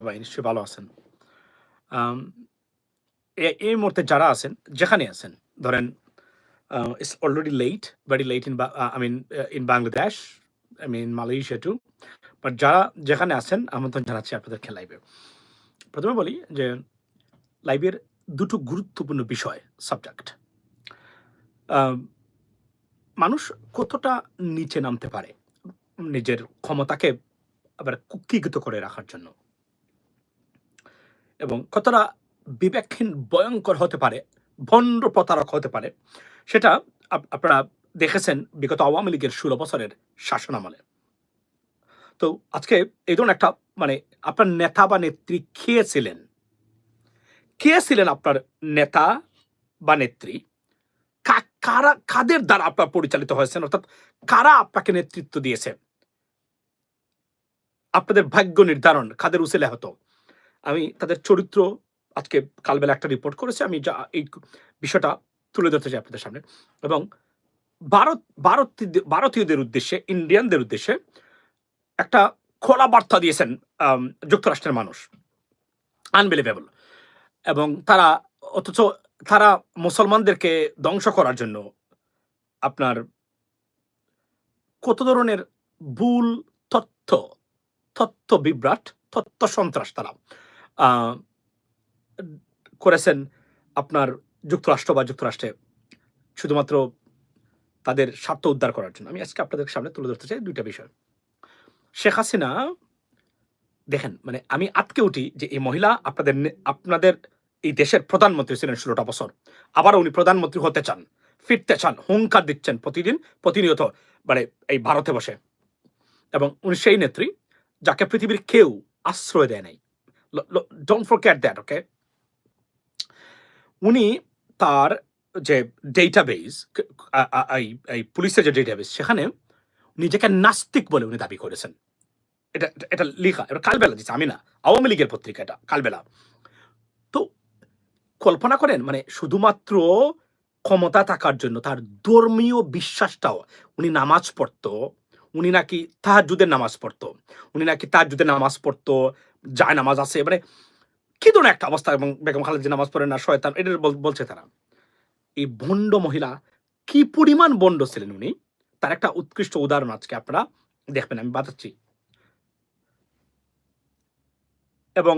ভাই, নিশ্চয়ই ভালো আছেন। এই মুহূর্তে যারা আছেন, যেখানে আছেন, ধরেন it's already late very late in I mean in Bangladesh I mean Malaysia too but যারা যেখানে আছেন আমন্ত্রণ জানাচ্ছি আপনাদেরকে লাইভে প্রথমে বলি যে লাইভের দুটো গুরুত্বপূর্ণ বিষয় সাবজেক্ট মানুষ কতটা নিচে নামতে পারে নিজের ক্ষমতাকে আবার কুক্ষিগত করে রাখার জন্য? এবং কতটা বিবেকহীন, ভয়ঙ্কর হতে পারে, ভণ্ড প্রতারক হতে পারে, সেটা আপনারা দেখেছেন বিগত আওয়ামী লীগের ষোলো বছরের শাসন আমলে। তো আজকে এই ধরুন একটা মানে আপনার নেতা বা নেত্রী কে ছিলেন? কে ছিলেন আপনার নেতা বা নেত্রী? কারা, কাদের দ্বারা আপনার পরিচালিত হয়েছেন? অর্থাৎ কারা আপনাকে নেতৃত্ব দিয়েছে? আপনাদের ভাগ্য নির্ধারণ কাদের উসেলে হতো? আমি তাদের চরিত্র আজকে কালবেলা একটা রিপোর্ট করেছি, আমি যা এই বিষয়টা তুলে ধরতে চাই আপনাদের সামনে। এবং ভারত ভারত ভারতীয়দের উদ্দেশ্যে, ইন্ডিয়ানদের উদ্দেশ্যে একটা খোলা বার্তা দিয়েছেন যুক্তরাষ্ট্রের মানুষ আনবিলিভেবল এবং তারা, অথচ তারা মুসলমানদেরকে ধ্বংস করার জন্য আপনার কত ধরনের ভুল, তথ্য তথ্য বিভ্রাট, তথ্য সন্ত্রাস তারা করেছেন আপনার যুক্তরাষ্ট্র বা যুক্তরাষ্ট্রে শুধুমাত্র তাদের স্বার্থ উদ্ধার করার জন্য। আমি আজকে আপনাদের সামনে তুলে ধরতে চাই দুইটা বিষয়। শেখ হাসিনা, দেখেন মানে আমি আটকে উঠি যে এই মহিলা আপনাদের আপনাদের এই দেশের প্রধানমন্ত্রী ছিলেন ষোলোটা বছর। আবার উনি প্রধানমন্ত্রী হতে চান, ফিরতে চান, হুঙ্কার দিচ্ছেন প্রতিদিন, প্রতিনিয়ত মানে এই ভারতে বসে। এবং উনি সেই নেত্রী যাকে পৃথিবীর কেউ আশ্রয় দেয় নাই। ডোন্ট ফরগেট দ্যাট ওকে উনি তার যে ডেটাবেস এই পুলিশের যে ডেটাবেস সেখানে নিজেকে নাস্তিক বলে উনি দাবি করেছেন। এটা, এটা- লেখা এটা কালবেলা দিচ্ছে, আমি না, আওয়ামী লীগের পত্রিকা এটা কালবেলা। তো কল্পনা করেন মানে শুধুমাত্র ক্ষমতা থাকার জন্য, তার ধর্মীয় বিশ্বাসটাও, উনি নামাজ পড়তো, উনি নাকি তাহাজুদের নামাজ পড়তো, উনি নাকি তাহাজুদের নামাজ পড়তো যায় নামাজ আছে মানে কি ধরনের একটা অবস্থা এবং বেগম খালেদ নামাজ পড়ে না শয়তান এটা বলছে তারা। এই বন্ড মহিলা কি পরিমাণ বন্ড ছিলেন উনি? তার একটা উৎকৃষ্ট উদাহরণ আজকে আপনারা দেখবেন, আমি বাতাচ্ছি এবং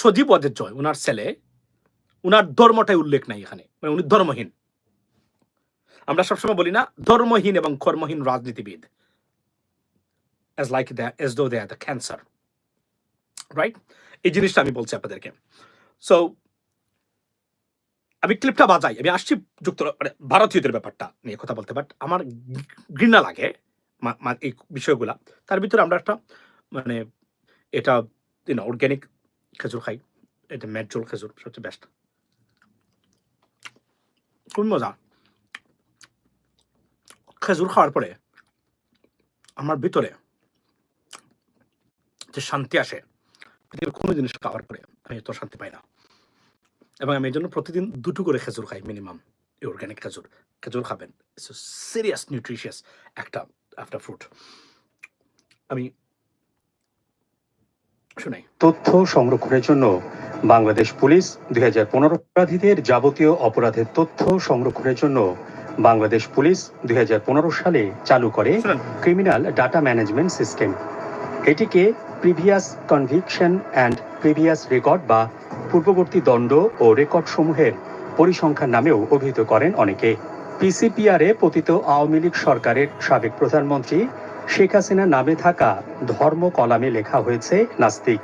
সজীব ওয়াজের জয়, উনার ছেলে, উনার ধর্মটাই উল্লেখ নাই এখানে মানে উনি ধর্মহীন। আমরা সবসময় বলি না, ধর্মহীন এবং কর্মহীন রাজনীতিবিদ, as like that as though they are the cancer right এই জিনিসটা আমি বলছি আপনাদেরকে। সো আমি ক্লিপটা বাজাই। আমি আসছি যুক্ত মানে ভারতীয়দের ব্যাপারটা নিয়ে কথা বলতে। বাট আমার ঘৃণা লাগে এই বিষয়গুলা। তার ভিতরে আমরা একটা মানে এটা অর্গ্যানিক খেজুর খাই। এটা ম্যাটজোল খেজুর, সবচেয়ে বেস্ট খুব মজা। খেজুর খাওয়ার পরে আমার ভিতরে যে শান্তি আসে পৃথিবীর কোনো জিনিস খাওয়ার পরে আমি এত শান্তি পাই না। এবং আমি এই জন্য প্রতিদিন দুটো করে খেজুর খাই মিনিমাম এই অর্গ্যানিক খেজুর। খেজুর খাবেন সিরিয়াস নিউট্রিশিয়াস একটা একটা ফ্রুট আমি শুনাই তথ্য সংরক্ষণের জন্য বাংলাদেশ পুলিশ দুই হাজার পনেরো অপরাধীদের যাবতীয় অপরাধের তথ্য সংরক্ষণের জন্য বাংলাদেশ পুলিশ দুই হাজার পনেরো সালে চালু করে ক্রিমিনাল ডাটা ম্যানেজমেন্ট সিস্টেম এটিকে previous conviction and previous record বা পূর্ববর্তী দণ্ড ও রেকর্ড সমূহের পরিসংখ্যান নামেও অভিহিত করেন অনেকে। পিসিপিআরে পতিত আওয়ামী লীগ সরকারের সাবেক প্রধানমন্ত্রী শেখ হাসিনা নামে থাকা ধর্ম কলামে লেখা হয়েছে নাস্তিক।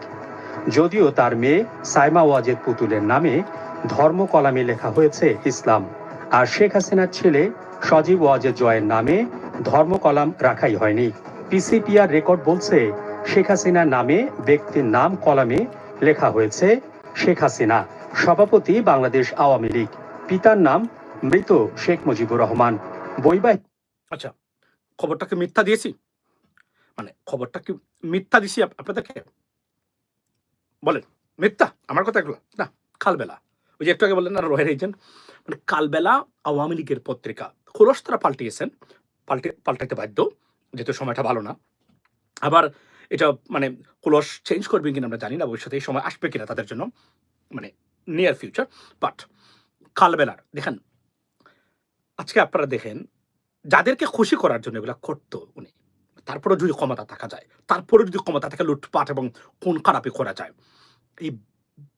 যদিও তার মেয়ে সাইমা ওয়াজেদ পুতুলের নামে ধর্ম কলামে লেখা হয়েছে ইসলাম। আর শেখ হাসিনার ছেলে সজীব ওয়াজেদ জয়ের নামে ধর্ম কলাম রাখাই হয়নি। পিসিপিআর রেকর্ড বলছে শেখ হাসিনা নামে, ব্যক্তির নাম কলামে লেখা হয়েছে শেখ হাসিনা। সভাপতি বাংলাদেশ আওয়ামী লীগ। পিতার নাম মৃত শেখ মুজিবুর রহমান। বৈবাহিক আচ্ছা খবরটাকে মিথ্যা দিয়েছি? মানে খবরটা কি মিথ্যা দিছি আপনাদেরকে? বলেন, মিথ্যা, আমার কথা এগুলো। না, কালবেলা। ওই যে একটু আগে বললেন না রোহের এজেন্ট মানে কালবেলা আওয়ামী লীগের পত্রিকা খোলস তারা পাল্টিয়েছেন। পাল্টে পাল্টাইতে বাধ্য, যেহেতু সময়টা ভালো না। আবার এটা মানে ক্লোস চেঞ্জ করবেন কিনা আমরা জানি না, ভবিষ্যতে এই সময় আসবে কিনা তাদের জন্য মানে নিয়ার ফিউচার বাট কালবেলার দেখেন, আজকে আপনারা দেখেন, যাদেরকে খুশি করার জন্য এগুলো করতো উনি তারপরে যদি ক্ষমতা থাকা যায় তারপরে যদি ক্ষমতা থাকে লুটপাট এবং খুন খারাপি করা যায়, এই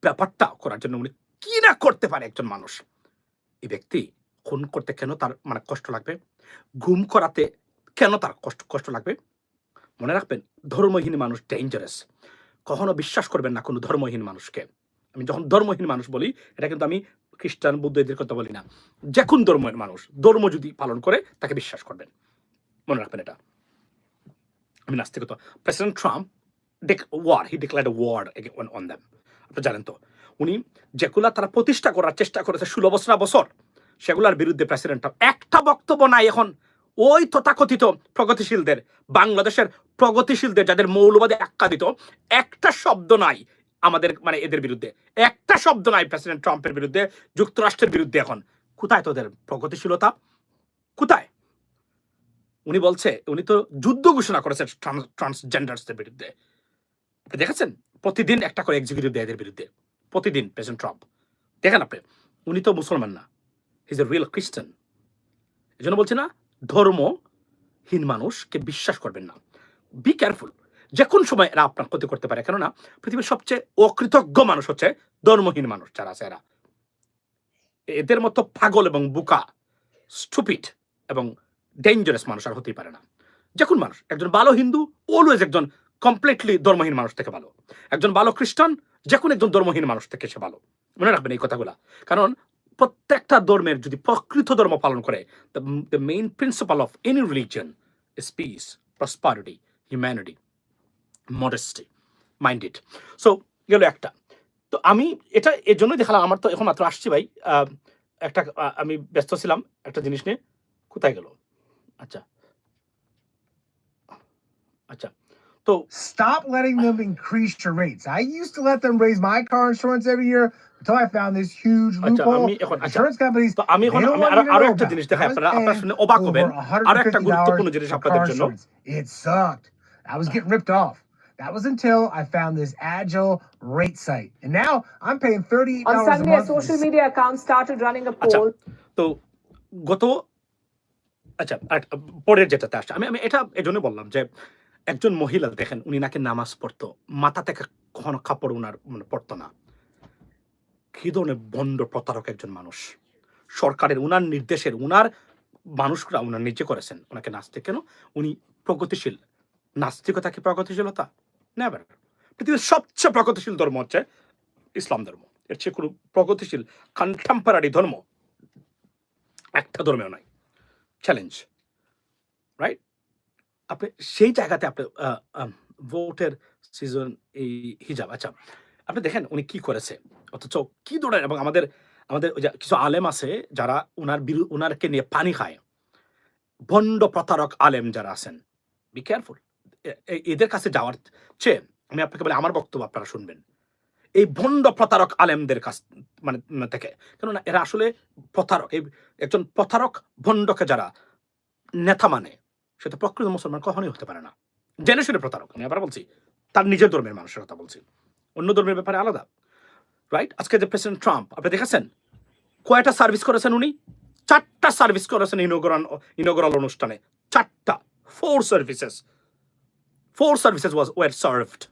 ব্যাপারটা করার জন্য উনি কি না করতে পারে একজন মানুষ? এই ব্যক্তি খুন করতে কেন তার মানে কষ্ট লাগবে? ঘুম করাতে কেন তার কষ্ট কষ্ট লাগবে? মনে রাখবেন, ধর্মহীন মানুষ ডেঞ্জারাস কখনো বিশ্বাস করবেন না কোনো ধর্মহীন মানুষকে। আমি যখন ধর্মহীন মানুষ বলি, এটা কিন্তু আমি খ্রিস্টান বুদ্ধ এদের কথা বলি না। যে কোন ধর্মের মানুষ, ধর্ম যদি পালন করে, তাকে বিশ্বাস করবেন। মনে রাখবেন এটা। আমি নাস্তিকতা। President Trump war he declared a war on them আপনি জানেন তো, উনি যেগুলা তারা প্রতিষ্ঠা করার চেষ্টা করেছে ষোলো বছর বছর, সেগুলার বিরুদ্ধে প্রেসিডেন্ট একটা বক্তব্য নাই এখন। ওই তথাকথিত প্রগতিশীলদের, বাংলাদেশের প্রগতিশীলদের, যাদের মৌলবাদী আখ্যা দিত, একটা শব্দ নাই আমাদের মানে এদের বিরুদ্ধে। একটা শব্দ নাই প্রেসিডেন্ট ট্রাম্পের বিরুদ্ধে, যুক্তরাষ্ট্রের বিরুদ্ধে এখন। কোথায় তোদের প্রগতিশীলতা? কোথায়? উনি বলছে, উনি তো যুদ্ধ ঘোষণা করেছে ট্রান্সজেন্ডার্সদের বিরুদ্ধে। দেখেছেন? প্রতিদিন একটা করে এক্সিকিউটিভ দেয় এদের বিরুদ্ধে। প্রতিদিন প্রেসিডেন্ট ট্রাম্প। দেখেন আপনি, উনি তো মুসলমান না। ইজ এ রিয়েল খ্রিস্টান এই জন্য বলছি না ধর্মহীন মানুষকে বিশ্বাস করবেন না। বি কেয়ারফুল যে কোন সময় এরা আপনার ক্ষতি করতে পারে। কেননা পৃথিবীর সবচেয়ে অকৃতজ্ঞ মানুষ হচ্ছে ধর্মহীন মানুষ যারা আছে এরা। এদের মতো পাগল এবং বুকা স্টুপিড এবং ডেঞ্জারাস মানুষ আর হতেই পারে না। যে কোন মানুষ, একজন ভালো হিন্দু অলওয়েজ একজন কমপ্লিটলি ধর্মহীন মানুষ থেকে ভালো। একজন ভালো খ্রিস্টান যে কোনো একজন ধর্মহীন মানুষ থেকে সে ভালো। মনে রাখবেন এই কথাগুলা। কারণ প্রত্যেকটা ধর্মের যদি প্রকৃত ধর্ম পালন করে the main principle of any religion is peace prosperity humanity modesty minded so গেল একটা তো আমি এটা এর জন্যই দেখালাম আমার তো এখন মাত্র আসছি ভাই একটা আমি ব্যস্ত ছিলাম একটা জিনিস নিয়ে কোথায় গেল আচ্ছা আচ্ছা তো Stop letting them increase your rates. I used to let them raise my car insurance every year until I found this huge আচ্ছা loophole. আচ্ছা Insurance companies তো আমি এখন আরও একটা জিনিস দেখাই আপনারা আপনারা শুনে অবাক হবেন আরও একটা গুরুত্বপূর্ণ জিনিস আপনাদের জন্য. It sucked. I was getting ripped off. That was until I found this agile rate site. And now I'm paying $38 On Sunday, a month. for social this media account started running a আচ্ছা poll তো গত আচ্ছা পরের যেটাতে আসছে আমি আমি এটা এই জন্য বললাম যে একজন মহিলা দেখেন উনি নাকি নামাজ পড়তো মাথা থেকে কখনো কাপড় উনার মানে পড়তো না কি ধরনের বন্ড প্রতারক একজন মানুষ সরকারের উনার নির্দেশের উনার মানুষরা উনার নিজে করেছেন ওনাকে নাচতে কেন উনি প্রগতিশীল নাস্তিকতা কি প্রগতিশীলতা? নেভার পৃথিবীর সবচেয়ে প্রগতিশীল ধর্ম হচ্ছে ইসলাম ধর্ম। এর চেয়ে কোনো প্রগতিশীল কন্টেম্পোরারি ধর্ম একটা ধর্মেও নাই। চ্যালেঞ্জ রাইট আপনি সেই জায়গাতে আপনি ভোটের সিজন এই হিজাব আচ্ছা আপনি দেখেন উনি কি করেছে। অথচ কি ধরনের, এবং আমাদের আমাদের কিছু আলেম আছে যারা উনার বিরু, উনারকে নিয়ে পানি খায়। ভণ্ড প্রতারক আলেম যারা আছেন বি কেয়ারফুল এদের কাছে যাওয়ার চেয়ে আমি আপনাকে বলি, আমার বক্তব্য আপনারা শুনবেন। এই ভণ্ড প্রতারক আলেমদের কাছ মানে থেকে। কেননা এরা আসলে প্রতারক। এই একজন প্রতারক ভণ্ডকে যারা নেতা মানে সে তো প্রকৃত মুসলমান কখনোই হতে পারে না। জেনে শুনে প্রতারক। আমি আবার বলছি, তার নিজের ধর্মের মানুষের কথা বলছি। অন্য ধর্মের ব্যাপারে আলাদা। রাইট আজকে যে প্রেসিডেন্ট ট্রাম্প আপনি দেখেছেন? কয়টা সার্ভিস করেছেন উনি? চারটা সার্ভিস করেছেন ইনোগ্রাল ইনোগ্রাল অনুষ্ঠানে। চারটা। Four services four services was were served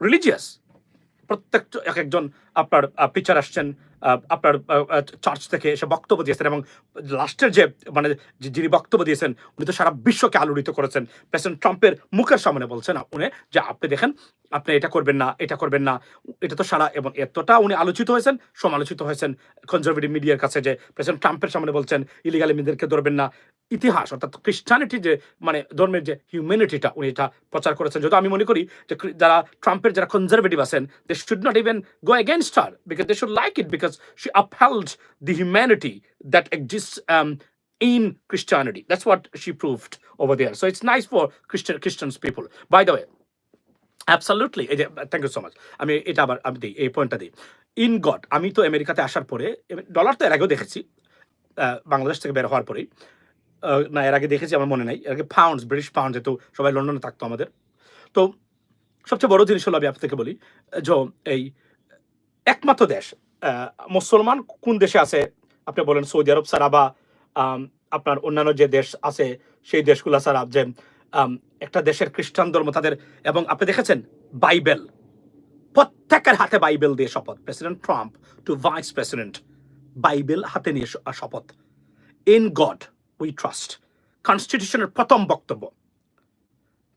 religious প্রত্যেক এক একজন আপনার পিচার আসছেন আপনার চার্চ থেকে এসে বক্তব্য দিয়েছেন এবং লাস্টের যে মানে যিনি বক্তব্য দিয়েছেন, উনি তো সারা বিশ্বকে আলোড়িত করেছেন। প্রেসিডেন্ট ট্রাম্পের মুখের সামনে বলছেন উনি যে, আপনি দেখেন, আপনি এটা করবেন না, এটা করবেন না। এটা তো সারা এবং এতটা উনি আলোচিত হয়েছেন, সমালোচিত হয়েছেন কনজারভেটিভ মিডিয়ার কাছে যে, প্রেসিডেন্ট ট্রাম্পের সামনে বলছেন ইলিগাল ইমিদেরকে ধরবেন না। ইতিহাস, অর্থাৎ খ্রিস্টানিটি যে মানে ধর্মের যে হিউম্যানিটিটা উনি এটা প্রচার করেছেন। যদিও আমি মনে করি যে, যারা ট্রাম্পের যারা কনজারভেটিভ আছেন they should not even go against her because they should like it because she upheld the humanity that exist in Christianity. That's what she proved over there. So it's nice for Christian Christians people. By the way, absolutely এই যে thank you so much আমি এটা আবার আমি দিই এই পয়েন্টটা দিই ইন গড আমি তো আমেরিকাতে আসার পরে ডলার তো এর আগেও দেখেছি বাংলাদেশ থেকে বের হওয়ার পরেই না এর আগে দেখেছি আমার মনে নাই এর আগে পাউন্ডস ব্রিটিশ পাউন্ড যেহেতু সবাই লন্ডনে থাকতো আমাদের তো সবচেয়ে বড় জিনিস হলো আমি আপনাকে বলি যে এই একমাত্র দেশ মুসলমান কোন দেশে আছে? আপনি বলেন সৌদি আরব ছাড়া বা আপনার অন্যান্য যে দেশ আছে, সেই দেশগুলো ছাড়া যে একটা দেশের খ্রিস্টান ধর্ম তাদের, এবং আপনি দেখেছেন? বাইবেল। প্রত্যেকের হাতে বাইবেল দিয়ে শপথ। President Trump to vice president. Bible হাতে নিয়ে শপথ। In God we trust. কনস্টিটিউশনের প্রথম বক্তব্য।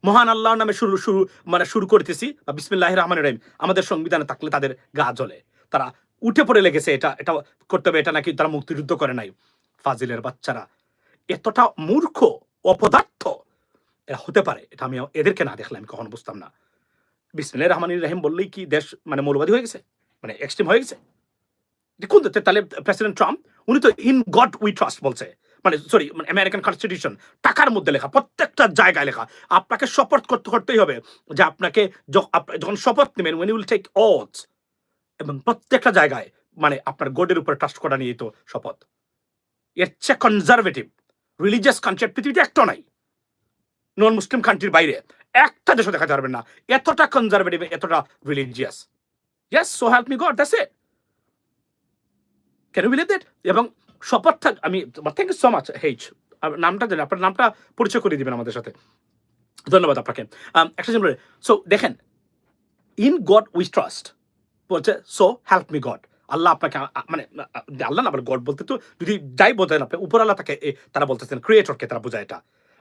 মহান আল্লাহর নামে শুরু শুরু মানে শুরু করতেছি, বা বিসমিল্লাহ রহমান রহিম। আমাদের সংবিধানে থাকলে তাদের গা জ্বলে। তারা উঠে পড়ে লেগেছে এটা এটা করতে হবে এটা নাকি তারা মুক্তিযুদ্ধ করে নাই। ফাজিলের বাচ্চারা। এতটা মূর্খ, অপদার্থ এরা হতে পারে, এটা আমি এদেরকে না দেখলে আমি কখনো বুঝতাম না। বিসমিল্লাহ রহমান রহিম বললেই কি দেশ মানে মৌলবাদী হয়ে গেছে? মানে এক্সট্রিম হয়ে গেছে? কোন দেশ? তাহলে প্রেসিডেন্ট ট্রাম্প, উনি তো ইন গড উই ট্রাস্ট বলছে। মানে সরি মানে আমেরিকান কনস্টিটিউশন টাকার মধ্যে লেখা, প্রত্যেকটা জায়গায় লেখা। আপনাকে শপথ করতে করতেই হবে যে আপনাকে যখন শপথ নেবেন ওয়েন উইল টেক অথ এবং প্রত্যেকটা জায়গায় মানে আপনার গডের উপরে ট্রাস্ট করা নিয়ে তো শপথ। এর চেয়ে কনজারভেটিভ রিলিজিয়াস কনসেপ্ট পৃথিবীতে একটা নাই। নন মুসলিম কান্ট্রির বাইরে একটা দেশও দেখাতে পারবেন না। এতটা কনজারভেটিভ এতটা religious yes so help me God that's it can you believe that এবং শপথটা আমি থ্যাংক ইউ সো মাচ হেইচ নামটা জানি আপনার নামটা পরিচয় করে দিবেন আমাদের সাথে। ধন্যবাদ আপনাকে। একটা সো দেখেন ইন গড উইচ ট্রাস্ট বলছে সো হেল্প মি গড আল্লাহ আপনাকে মানে আল্লাহ না, আবার গড বলতে তো যদি যাই বলতেন আপনি উপর আল্লাহ তাকে তারা বলতেছেন ক্রিয়েটরকে তারা বোঝায় এটা।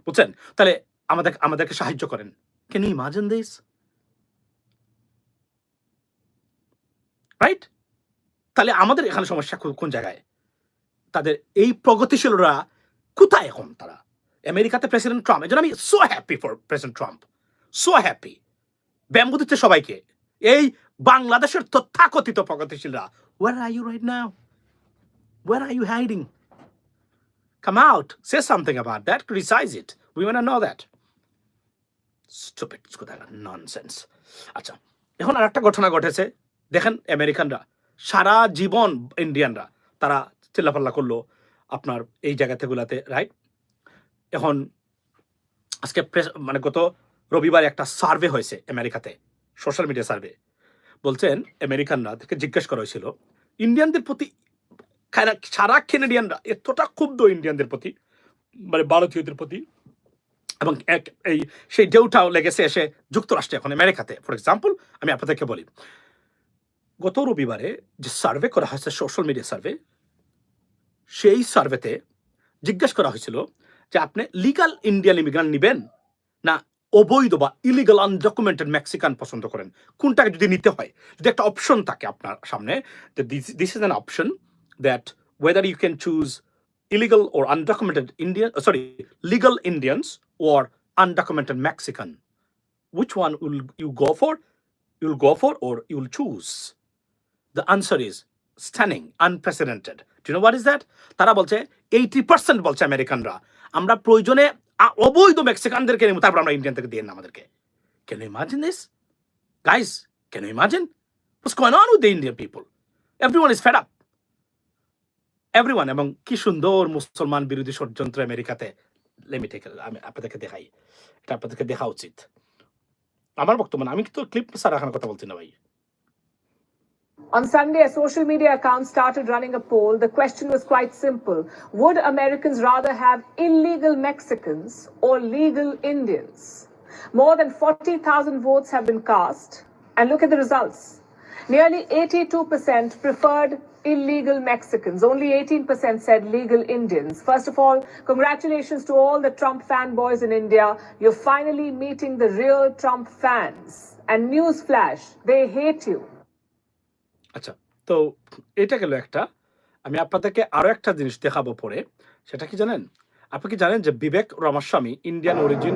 বুঝছেন? তাহলে আমাদের, আমাদেরকে সাহায্য করেন। ইউ ইমাজিন দিস রাইট তাহলে আমাদের এখানে সমস্যা কোন জায়গায়? তাদের এই প্রগতিশীলরা কোথায় এখন তারা? আমেরিকাতে প্রেসিডেন্ট ট্রাম্প এই জন্য আমি so happy for president Trump so happy bamboo দিচ্ছে সবাইকে। এই বাংলাদেশের তথাকথিত প্রগতিশীলরা। Where are you right now where are you hiding come out say something about that criticise it we want know that stupid nonsense আচ্ছা এখন আর একটা ঘটনা ঘটেছে। দেখেন আমেরিকানরা, সারা জীবন ইন্ডিয়ানরা, তারা চিল্লাপাল্লা করল আপনার এই জায়গাতেগুলাতে রাইট এখন আজকে মানে গত রবিবার একটা সার্ভে হয়েছে আমেরিকাতে, সোশ্যাল মিডিয়া সার্ভে। বলছেন আমেরিকানরা থেকে জিজ্ঞেস করা হয়েছিল, ইন্ডিয়ানদের প্রতি সারা কেনেডিয়ানরা এতটা ক্ষুব্ধ ইন্ডিয়ানদের প্রতি মানে ভারতীয়দের প্রতি? এবং এক, এই, সেই ঢেউটাও লেগেছে এসে যুক্তরাষ্ট্রে, এখন আমেরিকাতে। ফর এক্সাম্পল আমি আপনাদেরকে বলি, গত রবিবারে যে সার্ভে করা হয়েছে, সোশ্যাল মিডিয়া সার্ভে, সেই সার্ভেতে জিজ্ঞেস করা হয়েছিল যে, আপনি লিগাল ইন্ডিয়ান ইমিগ্রান্ট নেবেন না অবৈধ বা ইলিগাল আনডকুমেন্টেড মেক্সিকান পছন্দ করেন। কোনটাকে যদি নিতে হয়, যদি একটা অপশন থাকে আপনার সামনে this is an option that whether you can choose illegal or undocumented Indian sorry legal Indians or undocumented Mexican which one will you go for you'll go for or you'll choose the answer is stunning unprecedented you know what is that তারা বলছে eighty percent বলছে আমেরিকানরা। আমরা প্রয়োজনে অবৈধ মেক্সিকানদেরকে নিব তারপর আমরা ইন্ডিয়ান থেকে দিয়ে না আমাদেরকে। Can you imagine this guys can you imagine on with the Indian people? Everyone is fed up. Everyone এবং কি সুন্দর মুসলমান বিরোধী ষড়যন্ত্র আমেরিকাতে। লেমি আমি আপনাদেরকে দেখাই। এটা আপনাদেরকে দেখা উচিত। আমার বক্তব্য আমি তো ক্লিপ এখন কথা বলছি না ভাই? On Sunday, a social media account started running a poll. The question was quite simple Would Americans rather have illegal Mexicans or legal Indians? More than 40,000 votes have been cast. And look at the results. Nearly 82% preferred illegal Mexicans. Only 18% said legal Indians. First of all, congratulations to all the Trump fanboys in India. You're finally meeting the real Trump fans. And newsflash, they hate you. আচ্ছা তো এটা গেল একটা। আমি আপনাদেরকে আরও একটা জিনিস দেখাবো পরে, সেটা কি জানেন? আপনি কি জানেন যে বিবেক রামাস্বামী ইন্ডিয়ান অরিজিন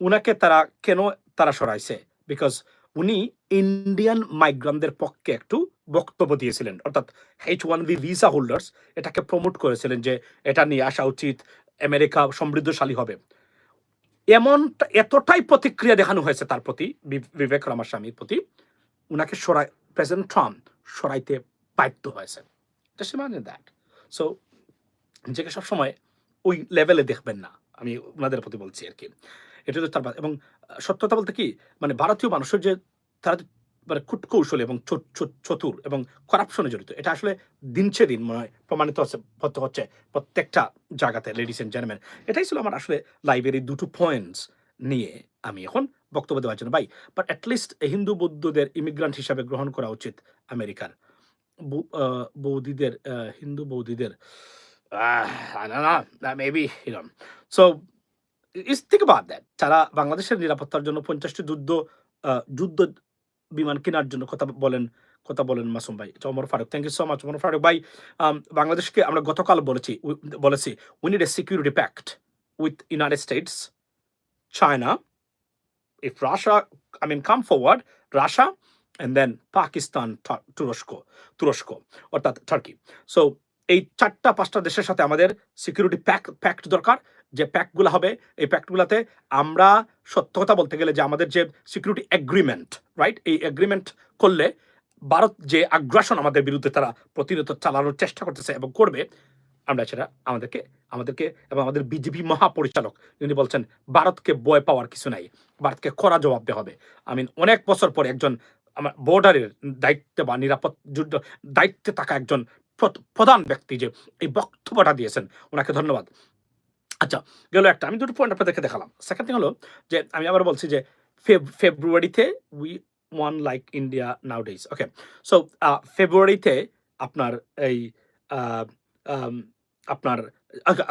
উনাকে তারা কেন তারা সরাইছে? বিকজ উনি ইন্ডিয়ান মাইগ্রানদের পক্ষে একটু বক্তব্য দিয়েছিলেন। অর্থাৎ H one B visa holders এটাকে প্রমোট করেছিলেন যে এটা নিয়ে আসা উচিত, আমেরিকা সমৃদ্ধশালী হবে। এমন এতটাই প্রতিক্রিয়া দেখানো হয়েছে তার প্রতি বিবেক রামাস্বামীর প্রতি, উনাকে সরাই প্রেসিডেন্ট ট্রাম্প সরাইতে বাধ্য হয়েছে জাস্ট ইমাজিন দ্যাট। সো নিজেকে সবসময় ওই লেভেলে দেখবেন না, আমি ওনাদের প্রতি বলছি আর কি। এটা তো তার এবং সত্যতা বলতে কি মানে ভারতীয় মানুষের যে, তারা মানে কূটকৌশলী এবং চতুর এবং করাপশনে জড়িত, এটা আসলে দিনছে দিন মনে হয় প্রমাণিত হচ্ছে হচ্ছে প্রত্যেকটা জায়গাতে লেডিস এন্ড জেন্টলম্যান এটাই ছিল আমার আসলে লাইব্রেরির দুটো পয়েন্টস নিয়ে আমি এখন বক্তব্য দেওয়ার জন্য। ভাই বাট অ্যাটলিস্ট হিন্দু বৌদ্ধদের ইমিগ্রান্ট হিসাবে গ্রহণ করা উচিত আমেরিকার। বৌদিদের Hindu বৌদিদের so is think about that তারা বাংলাদেশের নিরাপত্তার জন্য পঞ্চাশটি যুদ্ধ যুদ্ধ বিমান কেনার জন্য কথা বলেন কথা বলেন মাসুম ভাই Omar Faruk. Thank you so much Omar Faruk ভাই। বাংলাদেশকে আমরা গতকাল বলেছি বলেছি we need a security pact with United States China if Russia, I mean, come forward, Russia, and then Pakistan, Tu- তুরস্ক তুরস্ক অর্থাৎ টার্কি সো এই চারটা পাঁচটা দেশের সাথে আমাদের সিকিউরিটি প্যাক প্যাক্ট দরকার যে প্যাকগুলো হবে এই প্যাক্টগুলোতে আমরা সত্য কথা বলতে গেলে যে আমাদের যে সিকিউরিটি এগ্রিমেন্ট রাইট এই এগ্রিমেন্ট করলে ভারত যে আগ্রাসন আমাদের বিরুদ্ধে তারা প্রতিনিয়ত চালানোর চেষ্টা করতেছে এবং করবে আমরা সেটা আমাদেরকে আমাদেরকে এবং আমাদের বিজেপি মহাপরিচালক তিনি বলছেন ভারতকে বয় পাওয়ার কিছু নাই ভারতকে কড়া জবাব দেওয়া হবে। আই মিন অনেক বছর পরে একজন আমার বর্ডারের দায়িত্বে বা নিরাপদ যুদ্ধ দায়িত্বে থাকা একজন প্র- প্রধান ব্যক্তি যে এই বক্তব্যটা দিয়েছেন ওনাকে ধন্যবাদ। আচ্ছা গেল একটা আমি দুটো পয়েন্ট আপনাদেরকে দেখালাম। সেকেন্ড থিং হলো যে আমি আবার বলছি যে ফেব ফেব্রুয়ারিতে we want like India nowadays okay so ফেব্রুয়ারিতে আপনার এই আম, আপনার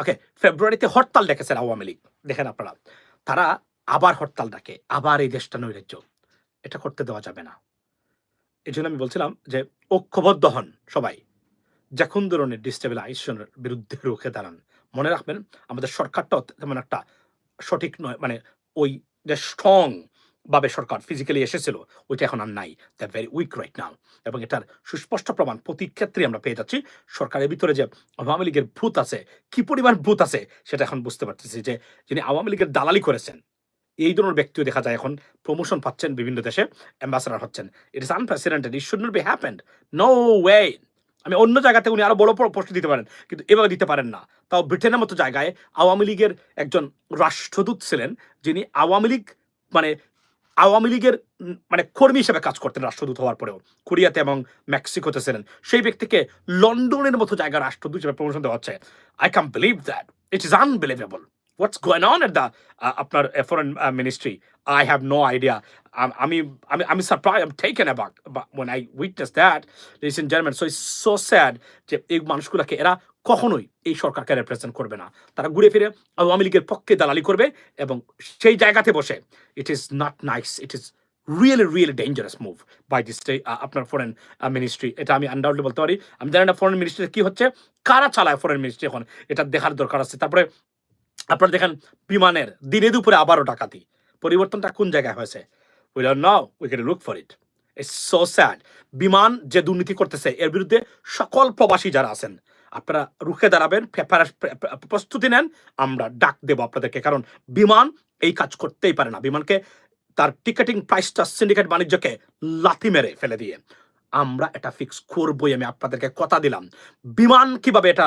ওকে ফেব্রুয়ারিতে হরতাল ডেকেছেন আওয়ামী লীগ। দেখেন আপনারা, তারা আবার হরতাল ডাকে, আবার এই দেশটা নৈরাজ্য। এটা করতে দেওয়া যাবে না। এই জন্য আমি বলছিলাম যে, ঐক্যবদ্ধ হন সবাই। যে কোন ধরনের ডিস্টেবিলাইজেশনের বিরুদ্ধে রুখে দাঁড়ান, মনে রাখবেন, আমাদের সরকারটাও তেমন একটা সঠিক নয় মানে ওই যে স্ট্রং ভাবে সরকার ফিজিক্যালি এসেছিল, ওইটা এখন আর নাই। The very weak right now এবং এটার সুস্পষ্ট প্রমাণ প্রতি ক্ষেত্রে আমরা পেয়ে যাচ্ছি। সরকারের ভিতরে যে আওয়ামী লীগের ভূত আছে, কি পরিমাণ ভূত আছে, সেটা এখন বুঝতে পারতেছি যে যিনি আওয়ামী লীগের দালালি করেছেন, এই ধরনের ব্যক্তিও দেখা যায় এখন প্রমোশন পাচ্ছেন বিভিন্ন দেশে অ্যাম্বাসাডার হচ্ছেন। It is unprecedented it should not be happened no way আমি অন্য জায়গাতে উনি আরও বড় পোস্ট দিতে পারেন, কিন্তু এভাবে দিতে পারেন না। তাও ব্রিটেনের মতো জায়গায় আওয়ামী লীগের একজন রাষ্ট্রদূত ছিলেন, যিনি আওয়ামী লীগ মানে আওয়ামী লীগের মানে কর্মী হিসেবে কাজ করতেন রাষ্ট্রদূত হওয়ার পরেও। কোরিয়াতে এবং মেক্সিকোতে ছিলেন। সেই ব্যক্তিকে লন্ডনের মতো জায়গায় রাষ্ট্রদূত হিসেবে প্রমোশন দেওয়া হচ্ছে। I can believe that it is unbelievable what's going on at the আপনার foreign ministry I have no idea আমি আমি আমি surprise am taken aback when I witnessed that, ladies and gentlemen, so it's so sad এই মানুষগুলোকে এরা কখনোই এই সরকারকে রেপ্রেজেন্ট করবে না। তারা ঘুরে ফিরে আওয়ামী লীগের পক্ষে দালালি করবে এবং সেই জায়গাতে বসে। It is not nice it is really really dangerous move by this আপনার ফরেন মিনিস্ট্রি এটা আমি আনডাউটলি বলতে পারি। আমি জানি না ফরেন মিনিস্ট্রি কি হচ্ছে, কারা চালায় ফরেন মিনিস্ট্রি এখন? এটা দেখার দরকার আছে। তারপরে আপনারা দেখেন বিমানের দিনে দুপুরে আবারও ডাকাতি। পরিবর্তনটা কোন জায়গায় হয়েছে? We don't know we can look for it it's so sad Biman যে দুর্নীতি করতেছে, এর বিরুদ্ধে সকল প্রবাসী যারা আছেন, আপনারা রুখে দাঁড়াবেন প্রস্তুতি নেন, আমরা ডাক দেব আপনাদেরকে। কারণ বিমান এই কাজ করতেই পারে না। বিমানকে তার টিকেটিং প্রাইসটা সিন্ডিকেট বাণিজ্যকে লাথি মেরে ফেলে দিয়ে। আমরা এটা ফিক্স করবই, আমি আপনাদেরকে কথা দিলাম। বিমান কীভাবে এটা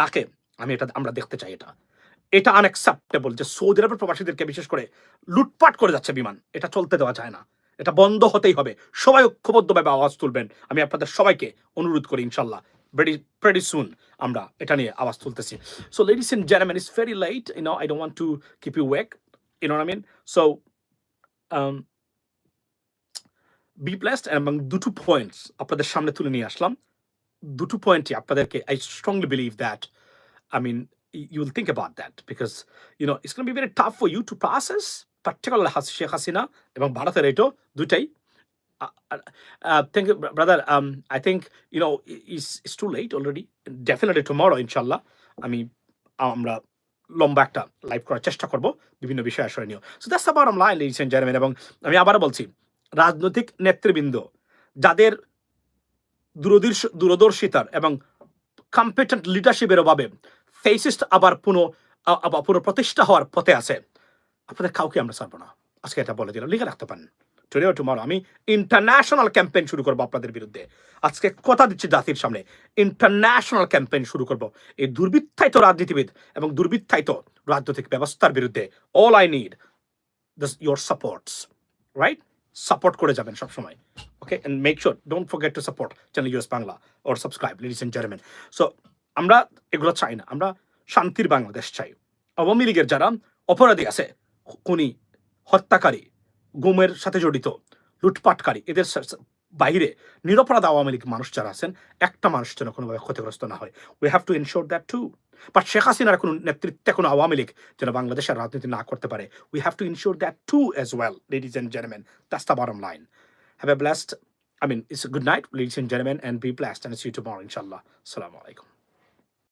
রাখে, আমি এটা আমরা দেখতে চাই এটা। এটা আনএক্সেপ্টেবল যে সৌদি আরবের প্রবাসীদেরকে বিশেষ করে লুটপাট করে যাচ্ছে বিমান। এটা চলতে দেওয়া যায় না। এটা বন্ধ হতেই হবে। সবাই ঐক্যবদ্ধভাবে আওয়াজ তুলবেন। আমি আপনাদের সবাইকে অনুরোধ করি ইনশাল্লাহ ভেরি ভেরি সুন আমরা এটা নিয়ে আওয়াজ তুলতেছি। So ladies and gentleman it's very late you I don't want to keep you wake you know I mean so be blast এবং দুটো পয়েন্টস আপনাদের সামনে তুলে নিয়ে আসলাম। দুটো পয়েন্টই আপনাদেরকে I strongly believe that I mean, y- you'll think about that because you know it's going to be very tough for you to process, particularly Sheikh Hasina এবং ভারতের এটো দুটাই Uh, uh, uh, thank you, brother. Um, I think you know it's, it's too late already. Definitely tomorrow, inshallah. আমি আমরা লম্বা একটা live করার চেষ্টা করব বিভিন্ন বিষয় আশ্রয় নিয়ে সো দ্যাটস আবার um line ladies and gentleman এবং আমি আবারও বলছি রাজনৈতিক নেতৃবৃন্দ যাদের দূরদর্শ দূরদর্শিতার এবং কম্পিটেন্ট লিডারশিপের অভাবে ফেসিস্ট আবার পুনঃ আবার পুনঃপ্রতিষ্ঠা হওয়ার পথে আছে। আপনাদের কাউকে আমরা ছাড়বো না। আজকে এটা বলে দিলাম। লিখে রাখতে পারেন। টুডে টুমারো আমি ইন্টারন্যাশনাল ক্যাম্পেইন শুরু করব আপনাদের বিরুদ্ধে। আজকে কথা দিচ্ছি জাতির সামনে। ইন্টারন্যাশনাল ক্যাম্পেইন শুরু করব। এই দুর্বৃত্তায়িত রাজনীতিবিদ এবং দুর্বৃত্তায়িত রাজনৈতিক ব্যবস্থার বিরুদ্ধে। All I need this, your supports right support করে যাবেন সবসময়। Okay and make sure don't forget to support channel US Bangla or subscribe ladies and gentlemen. So আমরা এগুলো চাই না আমরা শান্তির বাংলাদেশ চাই আওয়ামী লীগের যারা অপরাধী আছে খুনি হত্যাকারী গুমের সাথে জড়িত লুটপাটকারী এদের সা- সা- বাইরে নিরপরাধ আওয়ামী লীগ মানুষ যারা আছেন একটা মানুষ যেন কোনোভাবে ক্ষতিগ্রস্ত না হয় we have to ensure that too but Sheikh হাসিনার কোনো নেতৃত্বে কোনো আওয়ামী লীগ যেন বাংলাদেশের রাজনীতি না করতে পারে we have to ensure that too as well ladies and gentleman that's the bottom line have a blast mean, it's a good night, ladies and gentlemen, and be blessed. And see you tomorrow, inshallah. Assalamu alaikum.